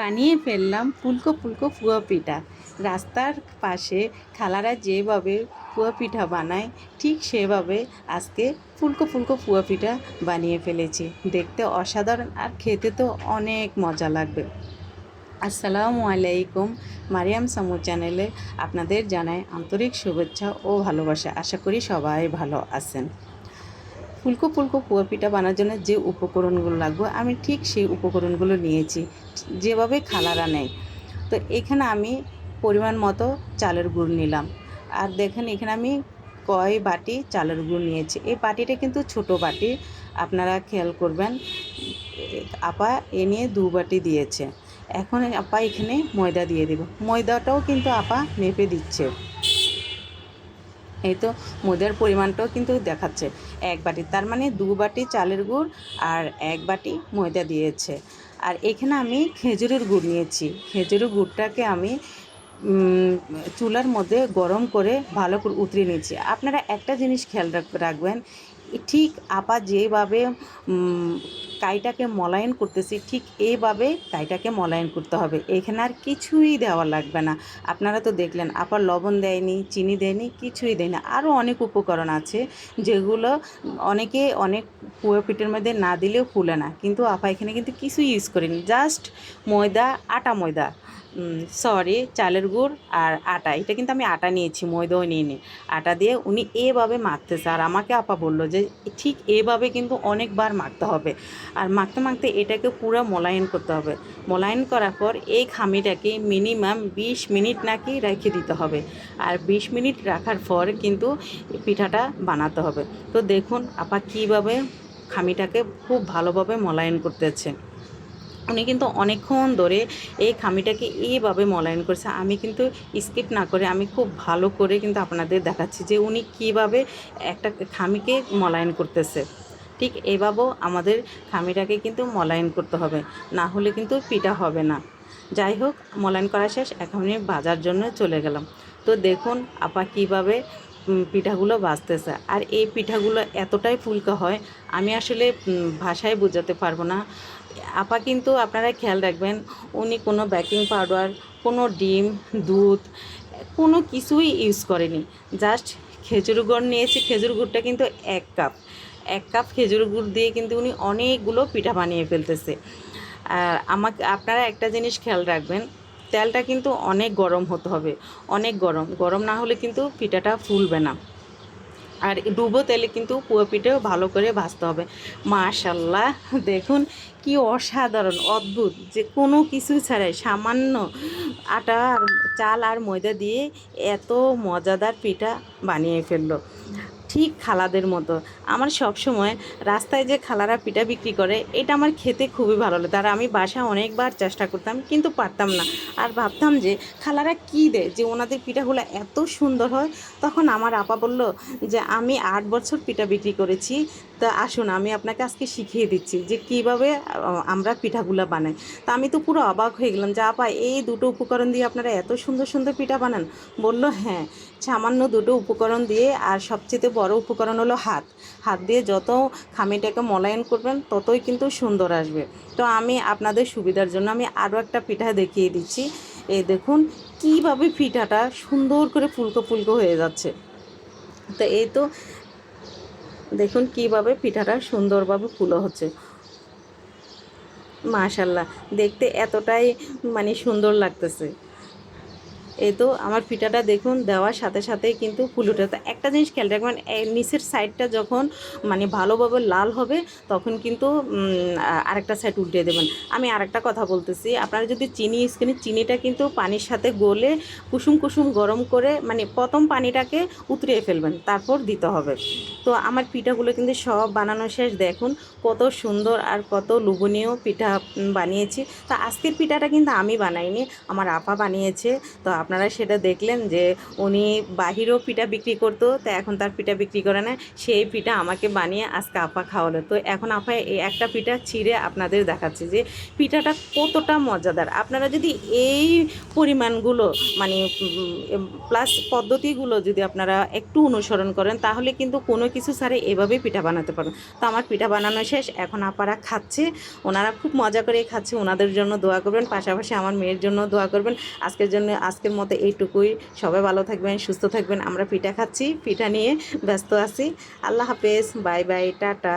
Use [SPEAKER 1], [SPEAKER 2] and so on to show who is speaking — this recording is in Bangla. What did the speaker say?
[SPEAKER 1] বানিয়ে ফেললাম ফুলকো ফুলকো পুয়া পিঠা। রাস্তার পাশে খালারা যেভাবে পুয়া পিঠা বানায়, ঠিক সেভাবে আজকে ফুলকো ফুলকো পুয়া পিঠা বানিয়ে ফেলেছি। দেখতে অসাধারণ আর খেতে তো অনেক মজা লাগবে। আসসালামু আলাইকুম, মারিয়াম সামু চ্যানেলে আপনাদের জানাই আন্তরিক শুভেচ্ছা ও ভালোবাসা। আশা করি সবাই ভালো আছেন। ফুলকো ফুলকো পুয়া পিঠা বানার জন্য যে উপকরণগুলো লাগবে, আমি ঠিক সেই উপকরণগুলো নিয়েছি, যেভাবে খালারা নেয়। তো এখানে আমি পরিমাণ মতো চালের গুড় নিলাম। আর দেখেন এখানে আমি কয় বাটি চালের গুড় নিয়েছি। এই বাটিটা কিন্তু ছোট বাটি, আপনারা খেয়াল করবেন, আপা এ নিয়ে দু বাটি দিয়েছে। এখন আপা এখানে ময়দা দিয়ে দেব। ময়দাটাও কিন্তু আপা মেপে দিচ্ছে। এই তো ময়দার পরিমাণটাও কিন্তু দেখাচ্ছে। এক বাটি, তার মানে দু বাটি চালের গুড় আর এক বাটি ময়দা দিয়েছে। আর এখানে আমি খেজুরের গুড় নিয়েছি। খেজুরের গুড়টাকে আমি চুলার মধ্যে গরম করে ভালো করে উতরে নিয়েছি। আপনারা একটা জিনিস খেয়াল রাখবেন, ঠিক আপা যেভাবে কাইটাকে মলায়ন করতেছি, ঠিক এইভাবে কাইটাকে মলায়ন করতে হবে। এখানে আর কিছুই দেওয়া লাগবে না। আপনারা তো দেখলেন, আবার লবণ দেয়নি, চিনি দেয়নি, কিছুই দেয়নি। আরও অনেক উপকরণ আছে যেগুলো অনেকে অনেক কুয়ো পিঠের মধ্যে না দিলেও ফুলে না। কিন্তু আপা এখানে কিন্তু কিছুই ইউজ করেনি। জাস্ট ময়দা, আটা ময়দা। সরি চালের গুড় আর আটা। এটা কিন্তু আমি আটা নিয়েছি, ময়দাও নিইনি। আটা দিয়ে উনি এভাবে মাখতেছে। আর আমাকে আপা বলল যে, ঠিক এভাবে কিন্তু অনেকবার মাখতে হবে। আর মাখতে মাখতে এটাকে পুরো মোলায়েন করতে হবে। মোলায়েন করার পর এই খামিটাকে মিনিমাম বিশ মিনিট নাকি রেখে দিতে হবে। আর বিশ মিনিট রাখার পর কিন্তু পিঠাটা বানাতে হবে। তো দেখুন, আপা কীভাবে খামিটাকে খুব ভালোভাবে মোলায়েন করতেছে। উনি কিন্তু অনেকক্ষণ ধরে এই খামিটাকে এইভাবে মলায়ন করছে। আমি কিন্তু স্কিপ না করে আমি খুব ভালো করে কিন্তু আপনাদের দেখাচ্ছি যে উনি কীভাবে একটা খামিকে মলায়ন করতেছে। ঠিক এভাবেও আমাদের খামিটাকে কিন্তু মলায়ন করতে হবে, না হলে কিন্তু পিঠা হবে না। যাই হোক মলায়ন করা শেষ, এখন আমি বাজার জন্য চলে গেলাম। তো দেখুন, আপা কীভাবে পিঠাগুলো বাজতেছে আর এই পিঠাগুলো এতটাই ফুলকা হয়, আমি আসলে ভাষায় বোঝাতে পারব না। আপা কিন্তু আপনারা খেয়াল রাখবেন, উনি কোনো বেকিং পাউডার কোনো ডিম, দুধ, কোনো কিছুই ইউজ করেনি। জাস্ট খেজুর গুড় নিয়েছি, খেজুর গুড়টা কিন্তু এক কাপ এক কাপ খেজুর গুড় দিয়ে কিন্তু উনি অনেকগুলো পিঠা বানিয়ে ফেলতেছে। আর আমাকে, আপনারা একটা জিনিস খেয়াল রাখবেন, তেলটা কিন্তু অনেক গরম হতে হবে, অনেক গরম। গরম না হলে কিন্তু পিঠাটা ফুলবে না। আর ডুবো তেলে কিন্তু পুয়ো পিঠেও ভালো করে ভাজতে হবে। মাশাল্লাহ, দেখুন কি অসাধারণ, অদ্ভুত, যে কোনো কিছু ছাড়াই সামান্য আটা আর চাল আর ময়দা দিয়ে এত মজাদার পিঠা বানিয়ে ফেলল। ঠিক খালাদের মতো। আমার সব সময় রাস্তায় যে খালারা পিঠা বিক্রি করে, এটা আমার খেতে খুবই ভালো লাগে। তারা আমি বাসা অনেকবার চেষ্টা করতাম, কিন্তু পারতাম না। আর ভাবতাম যে, খালারা কি দেয়? যে ওনাদের পিঠাগুলো এত সুন্দর হয়। তখন আমার আপা বলল যে, আমি আট বছর পিঠা বিক্রি করেছি। তা আসুন, আমি আপনাকে আজকে শিখিয়ে দিচ্ছি যে কীভাবে আমরা পিঠাগুলো বানাই। তা আমি তো পুরো অবাক হয়ে গেলাম যে, আপা, এই দুটো উপকরণ দিয়ে আপনারা এত সুন্দর সুন্দর পিঠা বানান? বলল হ্যাঁ সামান্য দুটো উপকরণ দিয়ে, আর সবচেয়ে বড় উপকরণ হলো হাত। হাত দিয়ে যত খামিটাকে মলায়ন করবেন, ততই কিন্তু সুন্দর আসবে। তো আমি আপনাদের সুবিধার জন্য আমি আরও একটা পিঠা দেখিয়ে দিচ্ছি। এই দেখুন, কীভাবে পিঠাটা সুন্দর করে ফুলকো ফুলকো হয়ে যাচ্ছে। তো এই তো দেখুন কীভাবে পিঠাটা সুন্দরভাবে ফুলো হচ্ছে। মাশাল্লাহ দেখতে এতটাই মানে সুন্দর লাগতেছে। এই তো আমার পিঠাটা দেখুন দেওয়ার সাথে সাথেই কিন্তু ফুলুটে তো একটা জিনিস খেয়াল রাখবেন নিচের সাইডটা যখন মানে ভালোভাবে লাল হবে, তখন কিন্তু আরেকটা সাইড উল্টে দেবেন। আমি আরেকটা কথা বলতেছি, আপনারা যদি চিনি ইউজ করেন চিনিটা কিন্তু পানির সাথে গলে কুসুম কুসুম গরম করে মানে প্রথম পানিটাকে উতরিয়ে ফেলবেন, তারপর দিতে হবে। তো আমার পিঠাগুলো কিন্তু সব বানানো শেষ, দেখুন কত সুন্দর আর কত লোভনীয় পিঠা বানিয়েছি। তো আজকের পিঠাটা কিন্তু আমি বানাইনি, আমার আপা বানিয়েছে। তো আপনারা সেটা দেখলেন যে উনি বাহিরেও পিঠা বিক্রি করতো, তো এখন তার পিঠা বিক্রি করে না। সেই পিঠা আমাকে বানিয়ে আজকে আপা খাওয়ালো। তো এখন আপা এই একটা পিঠা ছিঁড়ে আপনাদের দেখাচ্ছে যে পিঠাটা কতটা মজাদার। আপনারা যদি এই পরিমাণগুলো মানে প্লাস পদ্ধতিগুলো যদি আপনারা একটু অনুসরণ করেন, তাহলে কিন্তু কোনো কিছু ছাড়া এভাবেই পিঠা বানাতে পারেন তো আমার পিঠা বানানো শেষ, এখন আপারা খাচ্ছে। ওনারা খুব মজা করে খাচ্ছে। ওনাদের জন্য দোয়া করবেন, পাশাপাশি আমার মেয়ের জন্য দোয়া করবেন। আজকের জন্য, আজকের মতো এইটুকুই। সবাই ভালো থাকবেন, সুস্থ থাকবেন। আমরা পিঠা খাচ্ছি, পিঠা নিয়ে ব্যস্ত আছি। আল্লাহ হাফেজ, বাই বাই, টাটা।